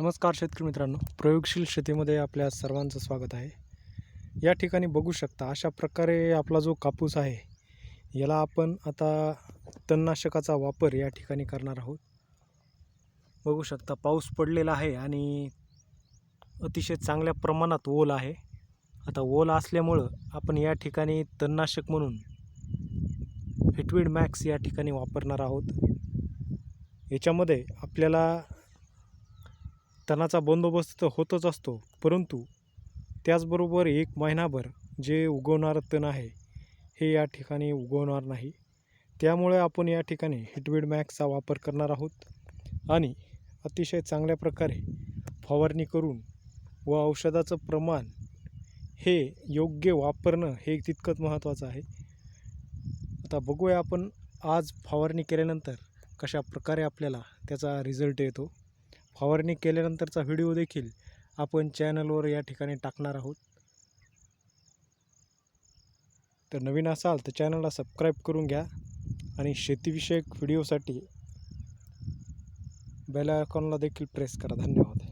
नमस्कार शेतकरी मित्रांनो. प्रयोगशील शेतीमध्ये आपल्या सर्वांचं स्वागत आहे. या ठिकाणी बघू शकता अशा प्रकारे आपला जो कापूस आहे याला आपण आता तणनाशकाचा वापर या ठिकाणी करणार आहोत. बघू शकता पाऊस पडलेला आहे आणि अतिशय चांगल्या प्रमाणात ओल आहे. आता ओल असल्यामुळं आपण या ठिकाणी तणनाशक म्हणून हिटवीड मॅक्स या ठिकाणी वापरणार आहोत. याच्यामध्ये आपल्याला तणाचा बंदोबस्त तर होतच असतो परंतु त्याचबरोबर एक महिनाभर जे उगवणारं तण आहे हे या ठिकाणी उगवणार नाही. त्यामुळे आपण या ठिकाणी हिटवीड मॅक्सचा वापर करणार आहोत आणि अतिशय चांगल्या प्रकारे फवारणी करून व औषधाचं प्रमाण हे योग्य वापरणं हे तितकंच महत्त्वाचं आहे. आता बघूया आपण आज फवारणी केल्यानंतर कशा प्रकारे आपल्याला त्याचा रिझल्ट येतो. फवारणी केल्यानंतरचा व्हिडिओ देखील आपण चॅनलवर या ठिकाणी टाकणार आहोत. तर नवीन असाल तर चॅनलला सबस्क्राईब करून घ्या आणि शेतीविषयक व्हिडिओसाठी बेल आयकॉनला देखील प्रेस करा. धन्यवाद.